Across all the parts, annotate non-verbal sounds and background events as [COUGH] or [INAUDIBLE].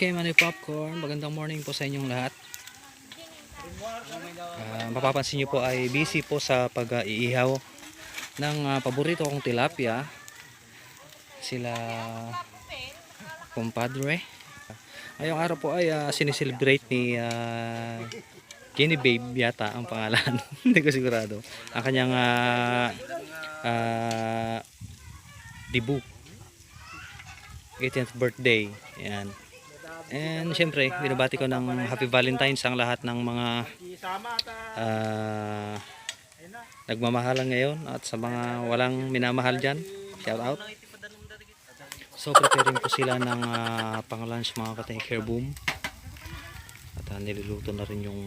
Okay, Manoy Popcorn, magandang morning po sa inyong lahat. Ah, mapapansin niyo po ay busy po sa pag-iihaw ng ah, paborito kong tilapia. Sila compadre. Ngayong araw po ay ah, sineselebrate ni uh, Kenny Babe yata ang pangalan. [LAUGHS] Hindi ko sigurado. Ang kanyang ah, ah, debut 18th birthday. Yan. And syempre, binabati ko ng Happy Valentine's ang lahat ng mga ah, nagmamahalan ngayon at sa mga walang minamahal dyan. Shout out. So preparing po sila ng uh, pang-lunch mga ka-take boom. At ah, niluluto na rin yung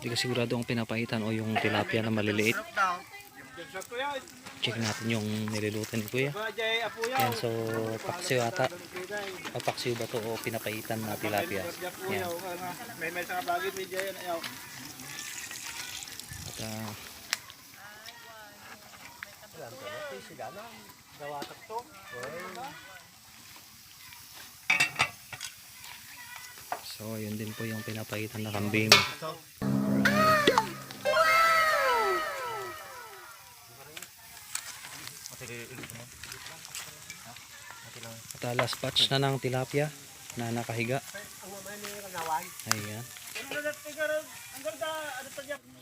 hindi ko sigurado ang pinapahitan o yung tilapia na maliliit. Check natin yung niluluto ni Kuya. Yan, so paksiw ata. O paksiw ba to o pinapahitan na tilapia. Yan. At ah, So, yun din po yung pinapahitan na kambing. At ah, last batch na ng tilapia na nakahiga. Ayan.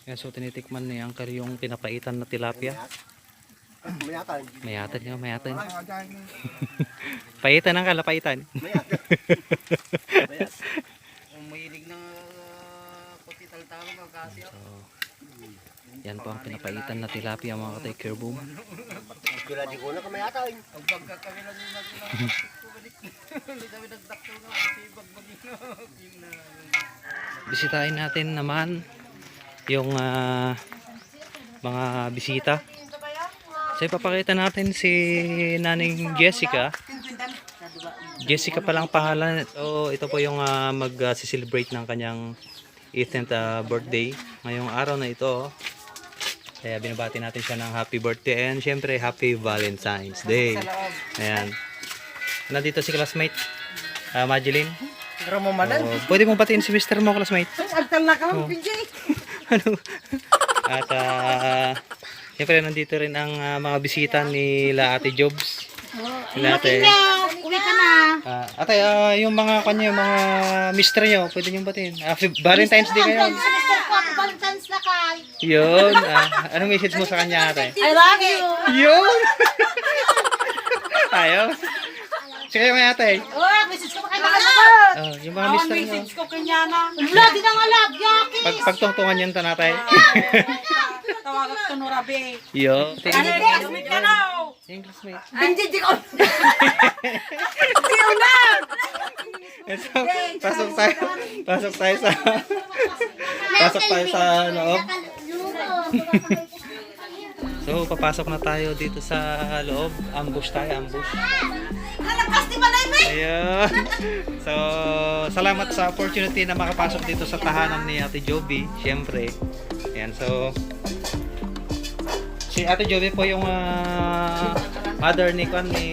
Yan, so tinitikman ni Uncle yung pinapaitan na tilapia. Mayatan. Mayatan [LAUGHS] nga, mayatan. Paitan ang kalapaitan. Umilig ng uh, puti taltalo kasi. So, yan po ang pinapaitan na tilapia mga ka-take care boom. Kila di ko na kamayatan. Ang bagka kami lang yung nag Hindi kami nagdakto na kasi bagbagin na. Bisitahin natin naman yung ah, mga bisita. So ipapakita natin si Naning Jessica. Jessica palang pangalan. So ito po yung ah, mag-celebrate ng kanyang 18th ah, birthday. Ngayong araw na ito. Kaya binabati natin siya ng happy birthday and syempre happy Valentine's Day. Ayan. Nandito si classmate. ah, Madeline. Pero mo manan. Oh, pwede mo batiin si mister mo classmate. Agtal na ka Oh. PJ. [LAUGHS] ano? At uh, siyempre nandito rin ang ah, mga bisita ni La Ate Jobs. Sila ate. Uwi ka na. Ah, ate, ah, yung mga kanya, yung mga mister nyo, pwede nyo batiin. Ah, fi- Valentine's Day ngayon. Semester ko ako, Valentine's na kay. Yun. Ah, anong message mo sa kanya ate? I love you. Yun! Ayaw. Sige may ate. Oh, message ko pa kay Magalabot. Oh, yung mga mister nyo. ko kanya na. Wala, di na nga love, yaki. Pag pagtungtungan yun to natay. [LAUGHS] Tawagan ko Norabe. Yun. Ano yung classmate ka na? Yung classmate. Hindi, di ko. Di ulan. So, pasok tayo. Pasok tayo sa Pasok tayo sa. [LAUGHS] So, papasok na tayo dito sa loob. Ambush tayo, ambush. Nalakas di ba na Ayun. [LAUGHS] So, salamat sa opportunity na makapasok dito sa tahanan ni Ate Joby. Siyempre. Ayan, so... Si Ate Joby po yung ah, mother ni Kwan ni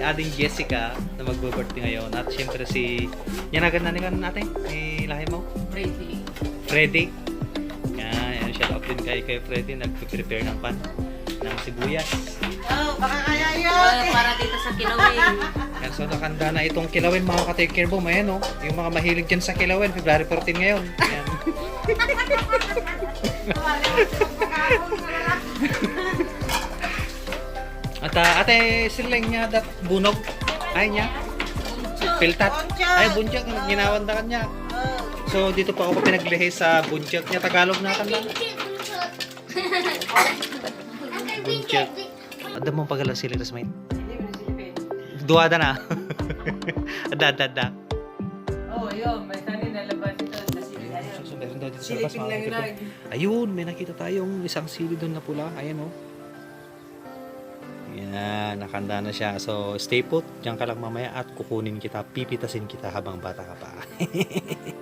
Ading Jessica na magbo-birthday ngayon. At siyempre si... Yan agad na ni Kwan natin? Ni lahi mo? Pretty. Freddy. Din kay, kay Freddy. Nag-prepare ng pan ng sibuyas. Oh, baka kaya yun. para dito sa Kilawin. [LAUGHS] Yan, so nakanda na itong kilawin mga ka-take care boom. Ayan o, yung mga mahilig dyan sa kilawin, February 14 ngayon. Ayan. [LAUGHS] At ah, ate siling niya dat bunog. Ay niya. Piltat. Ay bunjak, ginawanda ka niya. So dito pa ako pinaglihi sa bunjak niya. Tagalog na kan Bunjak. Ada mo pagala sila mate. Duwada na. [LAUGHS] ada, ada, ada. Oh, yun. May tani nalabas ito sa siligayan. So, meron daw dito sa labas. Ayun, may nakita tayong isang sili doon na pula. Ayan oh. Yan, nakanda na siya. So, stay put. Diyan ka lang mamaya at kukunin kita, pipitasin kita habang bata ka pa. [LAUGHS]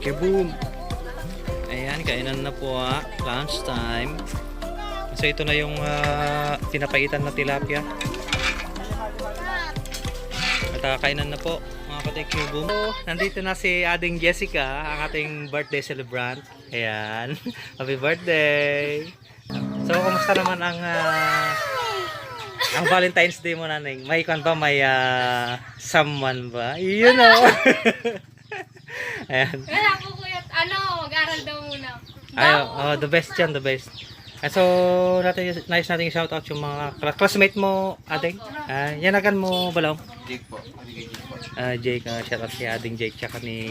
Take care, boom. Ayan, kainan na po ah. Lunch time. So ito na yung pinapaitan na tilapia. At ah, kainan na po mga katekubum. So, nandito na si Ading Jessica, ang ating birthday celebrant. Ayan. [LAUGHS] Happy birthday! So, kumusta naman ang ah, ang Valentine's Day mo naning? May kan ba? May ah, someone ba? Yun o. [LAUGHS] Ayan. Wala po kuya. Ano, mag-aral daw muna. Ay, oh, the best yan, the best. Ah, so, natin, nice natin shout out yung mga kla- classmate mo, ating. Ah, yanagan mo, Balong. Jake po. Ah, Jake, ah, shout out si Ading Jake, tsaka ni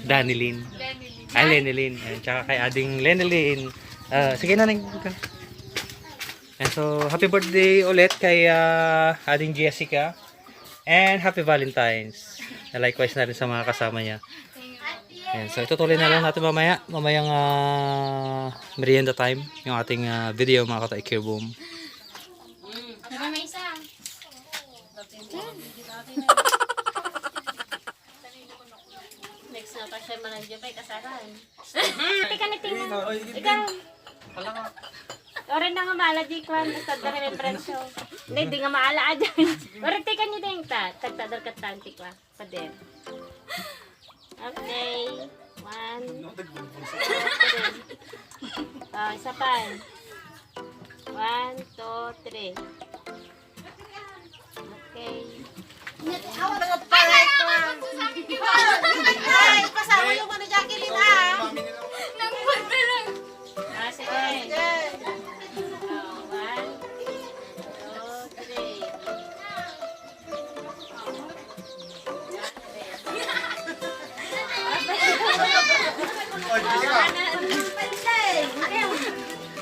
Danilyn. Ay, Lenilyn. Ayan, tsaka kay Ading Lenilyn. Ah, sige na, ning. And so, happy birthday ulit kay ah, Ading Jessica. And happy Valentine's. And likewise na rin sa mga kasama niya. Ayan, so itutuloy na lang natin mamaya. Mamayang ah, merienda time. Yung ating ah, video mga kata Boom. May isa? Next na pa siya managyo pa kasaran. [LAUGHS] Tika na tingnan. Ikaw. Ore na nga maala di kwan sa may presyo. Hindi di nga maala adyan. Ore tika ni ding ta. Tagtadar ka tanti kwa. Pader. Okay. One. Ah, isa pa. One, two, three. Okay. Ay, kasama yung ano Jacqueline ha. Nang punta lang. Ah, sige.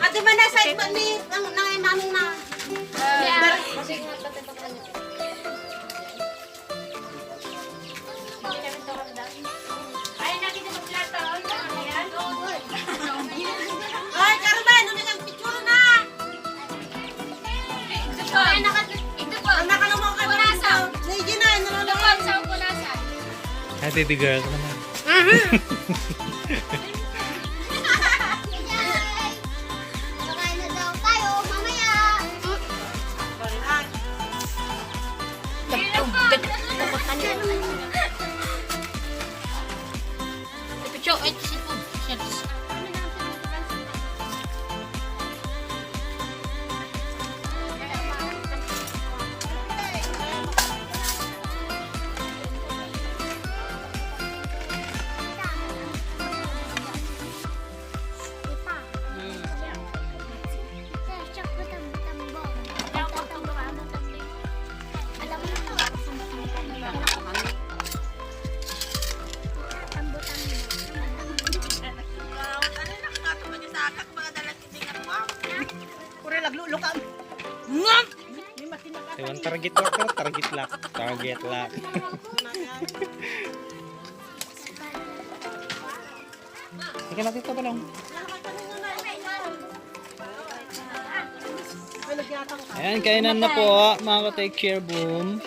Ate ba na side ba ni nang nang nang na. Ay, nakita mo plato. Ayan. Ay, Carmen, ano yung picture na? Ito po. Ito po. Ang nakalamaw ka na sa. Sige na, Ito po. Sa punasan. Hi baby girl ka naman. Kakain [LAUGHS] Pure laglulukan. Ewan target lock ka, target lock. Target lock. Sige na dito Balong. Ayan, kainan na po mga ka-take care boom.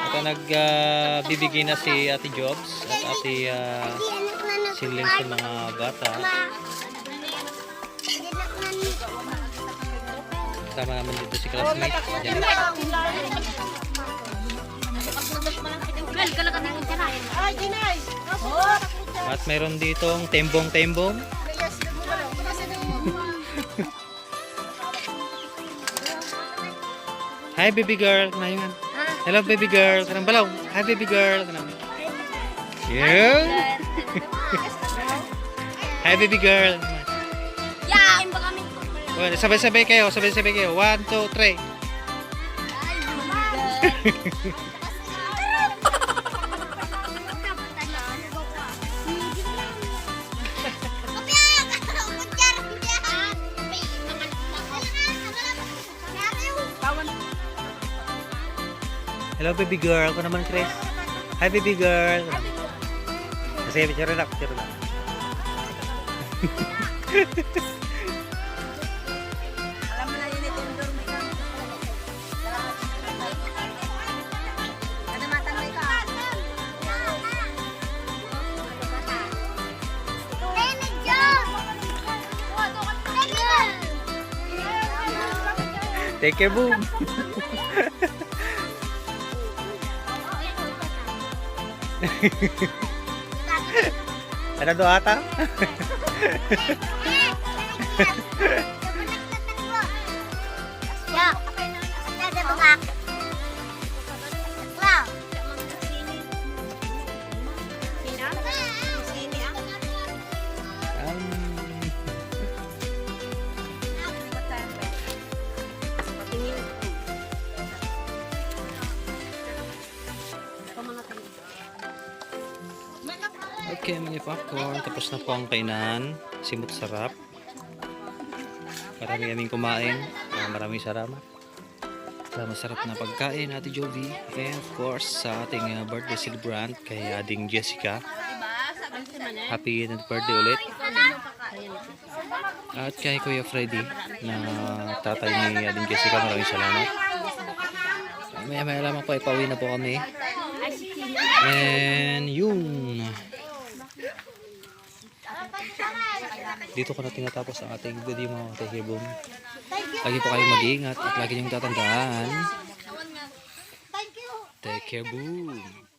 At uh, nagbibigay na si Ate Jobs at Ate uh, Siling sa mga bata. Kasama naman dito si classmate. Diyan. Ginay. At mayroon ditong tembong-tembong. [LAUGHS] Hi baby girl, kana yun. Hello baby girl, kanang balaw. Hi baby girl, kanang. Yeah. [LAUGHS] Hi baby girl. Well, sabay-sabay kayo, sabay-sabay kayo. One, two, three. Hello baby girl, ko naman Chris. Hi baby girl. Kasi picture na, picture na. Take care, boom. ano to ata? [LAUGHS] okay, mga popcorn. Tapos na po ang kainan. Simot sarap. Marami kaming kumain. Ah, maraming salamat. Sa masarap na pagkain, Ate Jovi. And of course, sa ating ah, birthday celebrant kay Ading Jessica. Happy birthday ulit. At kay Kuya Freddy na tatay ni Ading Jessica. Maraming salamat. Maya maya lamang po, ipauwi na po kami. And yun. Dito ko na tinatapos ang ating video mga kahibong. Lagi po kayong mag-iingat at lagi niyong tatandaan. Take care, boom.